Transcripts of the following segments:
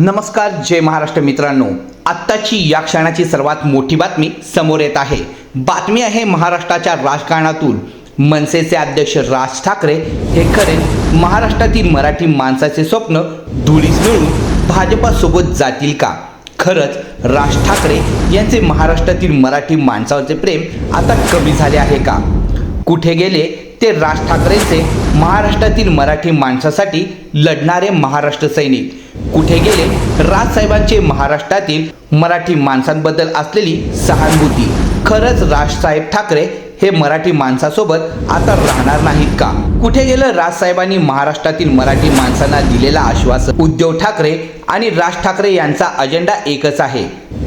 नमस्कार जय महाराष्ट्र मित्रांनो. आत्ताची या क्षणाची सर्वात मोठी बातमी समोर येत आहे. बातमी आहे महाराष्ट्राच्या राजकारणातून. मनसेचे अध्यक्ष राज ठाकरे हे खरे. महाराष्ट्रातील मराठी माणसाचे स्वप्न धुळीस मिळून भाजपासोबत जातील का? खरंच राज ठाकरे यांचे महाराष्ट्रातील मराठी माणसावरचे प्रेम आता कमी झाले आहे का? कुठे गेले ते राज ठाकरेंचे महाराष्ट्रातील मराठी माणसासाठी लढणारे महाराष्ट्र सैनिक. कुठे गेले? राजसाहेबांचे महाराष्ट्रातील मराठी माणसांबद्दल असलेली सहानुभूती. खरंच राजसाहेब ठाकरे हे मराठी माणसासोबत आता राहणार नाहीत का? कुठे गेलं राजसाहेबांनी महाराष्ट्रातील मराठी माणसांना दिलेला आश्वासन? उद्धव ठाकरे आणि राज ठाकरे यांचा अजेंडा एकच आहे.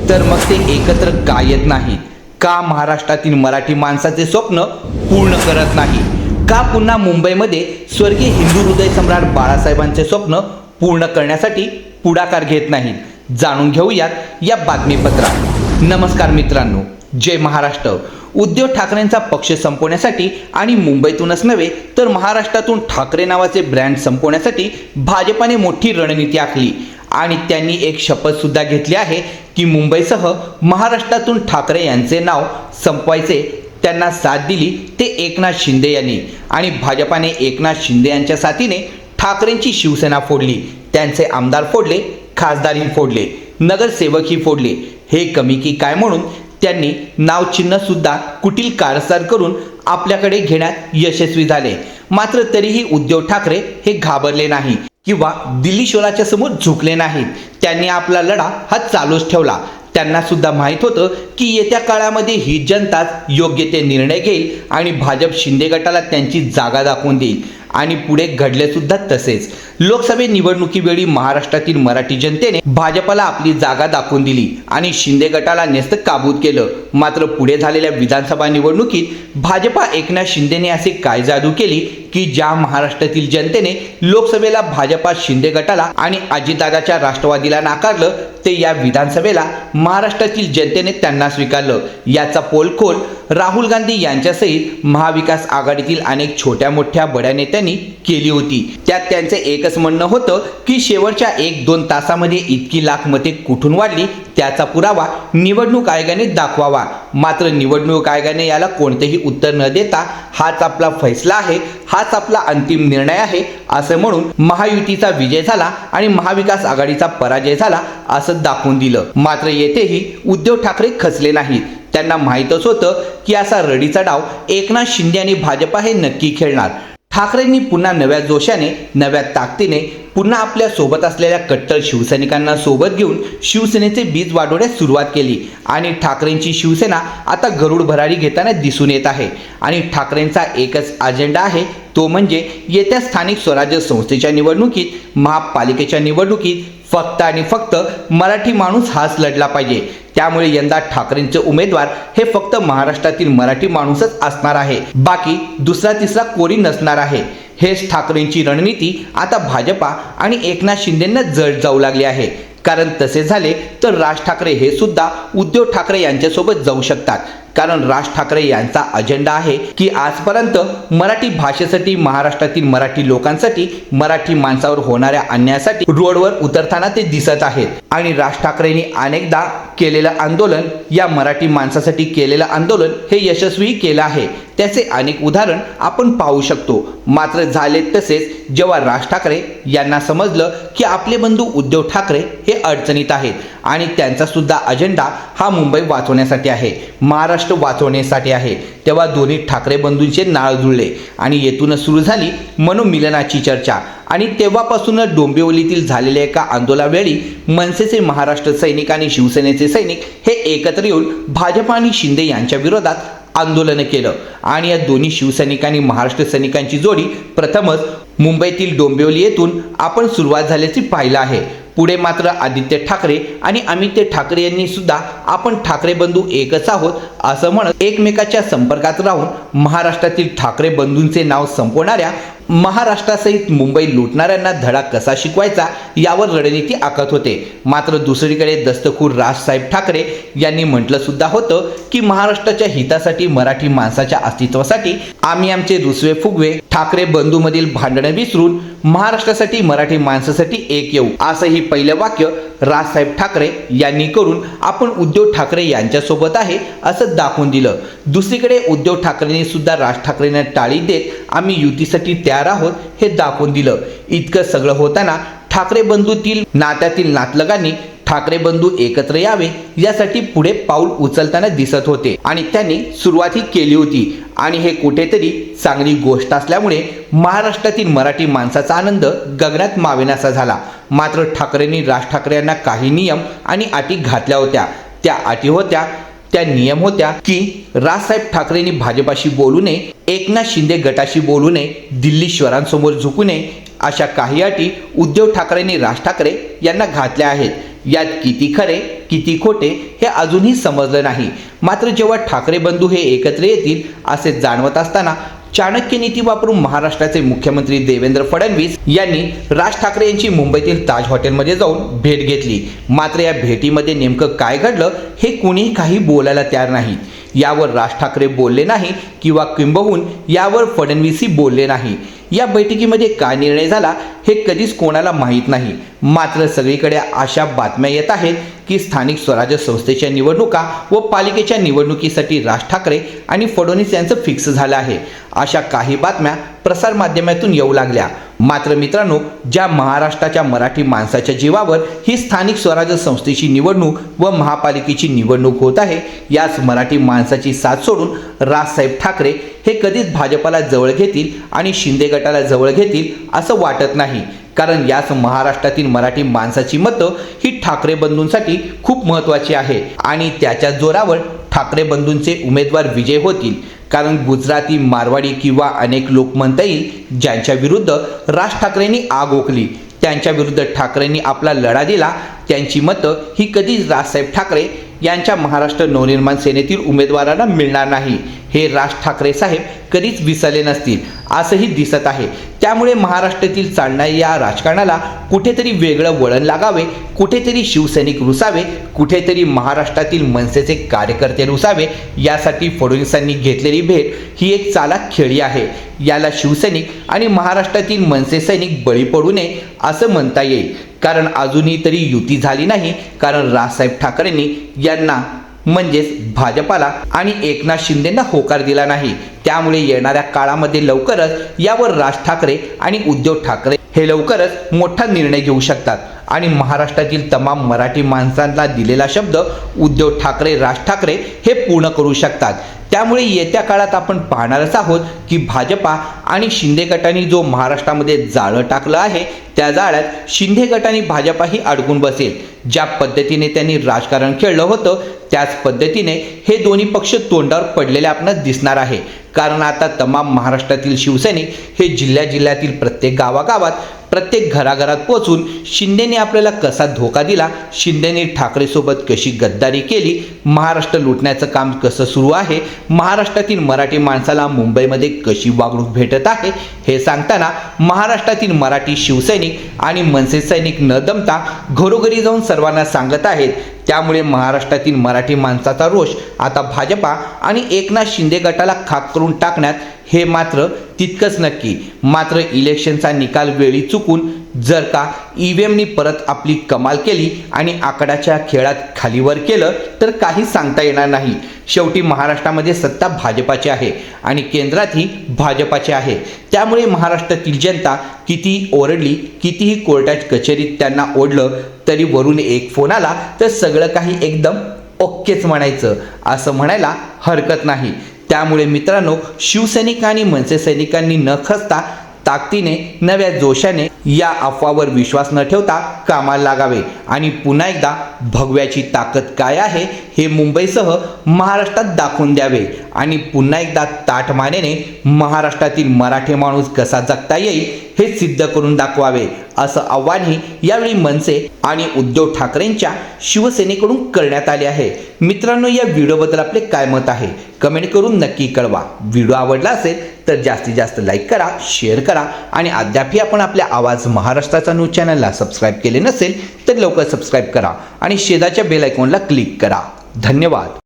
तर मग ते एकत्र का येत नाही? का महाराष्ट्रातील मराठी माणसाचे स्वप्न पूर्ण करत नाही? का पुन्हा मुंबईमध्ये स्वर्गीय हिंदू हृदय सम्राट बाळासाहेबांचे स्वप्न पूर्ण करण्यासाठी पुढाकार घेत नाहीत? जाणून घेऊयात या बातमीपत्रात. नमस्कार मित्रांनो जय महाराष्ट्र. उद्धव ठाकरेंचा पक्ष संपवण्यासाठी आणि मुंबईतूनच नव्हे तर महाराष्ट्रातून ठाकरे नावाचे ब्रँड संपवण्यासाठी भाजपाने मोठी रणनीती आखली. आणि त्यांनी एक शपथसुद्धा घेतली आहे की मुंबईसह महाराष्ट्रातून ठाकरे यांचे नाव संपवायचे त्यांना साथ दिली ते एकनाथ शिंदे यांनी. आणि भाजपाने एकनाथ शिंदे यांच्या साथीने ठाकरेंची शिवसेना फोडली. त्यांचे आमदार फोडले खासदारही फोडले नगरसेवकही फोडले. हे कमी की काय म्हणून त्यांनी नावचिन्ह सुद्धा कुटील कारसार करून आपल्याकडे घेण्यात यशस्वी झाले. मात्र तरीही उद्धव ठाकरे हे घाबरले नाही किंवा दिल्ली शोलाच्या समोर झुकले नाहीत. त्यांनी आपला लढा हा चालूच ठेवला. त्यांना सुद्धा माहीत होतं की येत्या काळामध्ये ही जनताच योग्य ते निर्णय घेईल आणि भाजप शिंदे गटाला त्यांची जागा दाखवून देईल. आणि पुढे घडले सुद्धा तसेच. लोकसभे निवडणुकीवेळी महाराष्ट्रातील मराठी जनतेने भाजपला आपली जागा दाखवून दिली आणि शिंदे गटाला नेस्त काबूत केलं. मात्र पुढे झालेल्या विधानसभा निवडणुकीत भाजपा एकनाथ शिंदेने असे काय जादू केली की ज्या महाराष्ट्रातील जनतेने लोकसभेला भाजपा शिंदे गटाला आणि अजितदादाच्या राष्ट्रवादीला नाकारलं ते या विधानसभेला महाराष्ट्रातील जनतेने त्यांना स्वीकारलं. याचा पोलखोल राहुल गांधी यांच्यासहित महाविकास आघाडीतील अनेक छोट्या मोठ्या बड्या नेत्यांनी केली होती. त्यात त्यांचे एकच म्हणणं होतं की शेवटच्या एक दोन तासामध्ये इतकी लाख मते कुठून वाढली त्याचा पुरावा निवडणूक आयोगाने दाखवावा. मात्र निवडणूक आयोगाने याला कोणतेही उत्तर न देता हाच आपला फैसला आहे हाच आपला अंतिम निर्णय आहे असं म्हणून महायुतीचा विजय झाला आणि महाविकास आघाडीचा पराजय झाला असं दाखवून दिलं. मात्र येथेही उद्धव ठाकरे खचले नाहीत. त्यांना माहीतच होतं की असा रडीचा डाव एकनाथ शिंदे आणि भाजपा हे नक्की खेळणार. ठाकरेंनी पुन्हा नव्या जोशाने नव्या ताकदीने पुन्हा आपल्यासोबत असलेल्या कट्टर शिवसैनिकांना सोबत घेऊन शिवसेनेचे बीज वाढवण्यास सुरुवात केली. आणि ठाकरेंची शिवसेना आता गरुड भरारी घेताना दिसून येत आहे. आणि ठाकरेंचा एकच अजेंडा आहे तो म्हणजे येत्या स्थानिक स्वराज्य संस्थेच्या निवडणुकीत महापालिकेच्या निवडणुकीत फक्त आणि फक्त मराठी माणूस हाच लढला पाहिजे. त्यामुळे यंदा ठाकरेंचे उमेदवार हे फक्त महाराष्ट्रातील मराठी माणूसच असणार आहे. बाकी दुसरा तिसरा कोरी नसणार आहे. हेच ठाकरेंची रणनीती. आता भाजपा आणि एकनाथ शिंदेंना जड जाऊ लागली आहे. कारण तसे झाले तर राज ठाकरे हे सुद्धा उद्धव ठाकरे यांच्यासोबत जाऊ शकतात. कारण राज ठाकरे यांचा अजेंडा आहे की आजपर्यंत मराठी भाषेसाठी महाराष्ट्रातील मराठी लोकांसाठी मराठी माणसावर होणाऱ्या अन्यायासाठी रोडवर उतरताना ते दिसत आहेत. आणि राज ठाकरेंनी अनेकदा केलेलं आंदोलन या मराठी माणसासाठी केलेलं आंदोलन हे यशस्वी केलं आहे. त्याचे अनेक उदाहरण आपण पाहू शकतो. मात्र झाले तसेच जेव्हा राज ठाकरे यांना समजलं की आपले बंधू उद्धव ठाकरे हे अडचणीत आहेत आणि त्यांचा सुद्धा अजेंडा हा मुंबई वाचवण्यासाठी आहे. महाराष्ट्र वाचवण्यासाठी आहे. तेव्हा दोन्ही ठाकरे बंधूंचे नाळ जुळले आणि येथूनच सुरू झाली मनोमिलनाची चर्चा. आणि तेव्हापासूनच डोंबिवलीतील झालेल्या एका आंदोलनावेळी मनसेचे महाराष्ट्र सैनिक आणि शिवसेनेचे सैनिक हे एकत्र येऊन भाजप आणि शिंदे यांच्या विरोधात आंदोलन केलं. आणि या दोन्ही शिवसैनिकांनी महाराष्ट्र सैनिकांची जोडी प्रथमच मुंबईतील डोंबिवली येथून आपण सुरुवात झाल्याचे पाहिलं आहे. पुढे मात्र आदित्य ठाकरे आणि अमित्य ठाकरे यांनी सुद्धा आपण ठाकरे बंधू एकच आहोत असं म्हणत एकमेकाच्या संपर्कात राहून महाराष्ट्रातील ठाकरे बंधूंचे नाव संपवणाऱ्या महाराष्ट्रासहित मुंबई लुटणाऱ्यांना धडा कसा शिकवायचा यावर रणनीती आखत होते. मात्र दुसरीकडे दस्तखूर राजसाहेब ठाकरे यांनी म्हटलं सुद्धा होतं की महाराष्ट्राच्या हितासाठी मराठी माणसाच्या अस्तित्वासाठी आम्ही आमचे रुसवे फुगवे ठाकरे बंधूमधील भांडणं विसरून महाराष्ट्रासाठी मराठी माणसासाठी एक येऊ असं ही पहिलं वाक्य राजसाहेब ठाकरे यांनी करून आपण उद्धव ठाकरे यांच्यासोबत आहे असं दाखवून दिलं. दुसरीकडे उद्धव ठाकरेंनी सुद्धा राज ठाकरेंना टाळी देत आम्ही युतीसाठी तयार आहोत हे दाखवून दिलं. इतकं सगळं होताना ठाकरे बंधूतील नात्यातील नातलगांनी ठाकरे बंधू एकत्र यावे यासाठी पुढे पाऊल उचलताना दिसत होते आणि त्यांनी सुरुवातही केली होती. आणि हे कुठेतरी चांगली गोष्ट असल्यामुळे महाराष्ट्रातील मराठी माणसाचा आनंद गगनात मावेनासा झाला. मात्र ठाकरेंनी राज ठाकरे यांना काही नियम आणि अटी घातल्या होत्या. त्या अटी होत्या त्या नियम होत्या की राजसाहेब ठाकरेंनी भाजपाशी बोलू नये एकनाथ शिंदे गटाशी बोलू नये दिल्ली श्वरांसमोर झुकू नये अशा काही अटी उद्धव ठाकरेंनी राज ठाकरे यांना घातल्या आहेत. यात किती खरे किती खोटे हे अजूनही समजलं नाही. मात्र जेव्हा ठाकरे बंधू हे एकत्र येतील असे जाणवत असताना चाणक्य नीती वापरून महाराष्ट्राचे मुख्यमंत्री देवेंद्र फडणवीस यांनी राज ठाकरे यांची मुंबईतील ताज हॉटेलमध्ये जाऊन भेट घेतली. मात्र या भेटीमध्ये नेमकं काय घडलं हे कुणीही काही बोलायला तयार नाही. यावर राज ठाकरे बोलले नाही किंवा किंबहून यावर फडणवीसही बोलले नाही. या बैठकीमध्ये काय निर्णय झाला हे कधीच कोणाला माहीत नाही. मात्र सगळीकडे अशा बातम्या येत आहेत की स्थानिक स्वराज्य संस्थेच्या निवडणुका व पालिकेच्या निवडणुकीसाठी राज ठाकरे आणि फडणवीस यांचं फिक्स झालं आहे. अशा काही बातम्या प्रसारमाध्यमातून येऊ लागल्या. मात्र मित्रांनो ज्या महाराष्ट्राच्या मराठी माणसाच्या जीवावर ही स्थानिक स्वराज्य संस्थेची निवडणूक व महापालिकेची निवडणूक होत आहे याच मराठी माणसाची साथ सोडून राजसाहेब ठाकरे हे कधीच भाजपाला जवळ घेतील आणि शिंदे गटाला जवळ घेतील असं वाटत नाही. कारण याच महाराष्ट्रातील मराठी माणसाची मतं ही ठाकरे बंधूंसाठी खूप महत्त्वाची आहे आणि त्याच्या जोरावर ठाकरे बंधूंचे उमेदवार विजय होतील. कारण गुजराती मारवाडी किंवा अनेक लोक म्हणता येईल ज्यांच्या विरुद्ध राज ठाकरेंनी आग ओकली त्यांच्या विरुद्ध ठाकरेंनी आपला लढा दिला त्यांची मतं ही कधीच राजसाहेब ठाकरे यांच्या महाराष्ट्र नवनिर्माण सेनेतील उमेदवारांना मिळणार नाही. हे राज ठाकरे साहेब कधीच विसरले नसतील असंही दिसत आहे. त्यामुळे महाराष्ट्रातील चालणाऱ्या या राजकारणाला कुठेतरी वेगळं वळण लागावे कुठेतरी शिवसैनिक रुसावे कुठेतरी महाराष्ट्रातील मनसेचे कार्यकर्ते रुसावे यासाठी फडणवीसांनी घेतलेली भेट ही एक चालाक खेळी आहे. याला शिवसैनिक आणि महाराष्ट्रातील मनसे सैनिक बळी पडू नये असं म्हणता येईल. कारण अजूनही तरी युती झाली नाही कारण राजसाहेब ठाकरेंनी यांना म्हणजेच भाजपाला आणि एकनाथ शिंदेंना होकार दिला नाही. त्यामुळे येणाऱ्या काळामध्ये लवकरच यावर राज ठाकरे आणि उद्धव ठाकरे हे लवकरच मोठा निर्णय घेऊ शकतात. आणि महाराष्ट्रातील तमाम मराठी माणसांना दिलेला शब्द उद्धव ठाकरे राज ठाकरे हे पूर्ण करू शकतात. त्यामुळे येत्या काळात आपण पाहणारच आहोत की भाजपा आणि शिंदे गटाने जो महाराष्ट्रामध्ये जाळं टाकलं आहे त्या जाळ्यात शिंदे गटाने भाजपाही अडकून बसेल. ज्या पद्धतीने त्यांनी राजकारण खेळलं होतं त्याच पद्धतीने हे दोन्ही पक्ष तोंडावर पडलेले आपणास दिसणार आहे. कारण आता तमाम महाराष्ट्रातील शिवसैनिक हे जिल्ह्या जिल्ह्यातील प्रत्येक गावागावात प्रत्येक घराघरात पोहोचून शिंदेने आपल्याला कसा धोका दिला शिंदेने ठाकरेसोबत कशी गद्दारी केली महाराष्ट्र लुटण्याचं काम कसं सुरू आहे महाराष्ट्रातील मराठी माणसाला मुंबईमध्ये कशी वागणूक भेटत आहे हे सांगताना महाराष्ट्रातील मराठी शिवसैनिक आणि मनसे सैनिक न दमता घरोघरी जाऊन सर्वांना सांगत आहेत. त्यामुळे महाराष्ट्रातील मराठी माणसाचा रोष आता भाजपा आणि एकनाथ शिंदे गटाला खाक करून टाकण्यात हे मात्र तितकंच नक्की. मात्र इलेक्शनचा निकाल वेळी चुकून जर का ई व्ही एमनी परत आपली कमाल केली आणि आकडाच्या खेळात खालीवर केलं तर काही सांगता येणार नाही. शेवटी महाराष्ट्रामध्ये सत्ता भाजपाची आहे आणि केंद्रातही भाजपाची आहे. त्यामुळे महाराष्ट्रातील जनता कितीही ओरडली कितीही कोर्टात कचेरीत त्यांना ओढलं तरी वरून एक फोन आला तर सगळं काही एकदम ओक्केच म्हणायचं असं म्हणायला हरकत नाही. त्यामुळे मित्रांनो शिवसैनिक आणि मनसे सैनिकांनी न खचता ताकदीने नव्या जोशाने या अफवावर विश्वास न ठेवता कामाला लागावे. आणि पुन्हा एकदा भगव्याची ताकद काय आहे हे मुंबईसह महाराष्ट्रात दाखवून द्यावे. आणि पुन्हा एकदा ताठ मानेने महाराष्ट्रातील मराठी माणूस कसा जगता येईल हे सिद्ध करून दाखवावे असं आव्हानही यावेळी मनसे आणि उद्धव ठाकरेंच्या शिवसेनेकडून करण्यात आले आहे. मित्रांनो या व्हिडिओबद्दल आपले काय मत आहे? कमेंट करून नक्की कळवा. व्हिडिओ आवडला असेल तर जास्तीत जास्त लाईक करा शेअर करा आणि अद्यापही आपण आपल्या आवाज महाराष्ट्राचा न्यूज चॅनलला सबस्क्राईब केले नसेल तर लवकर सबस्क्राईब करा आणि शेजाच्या बेल आयकॉनला क्लिक करा. धन्यवाद.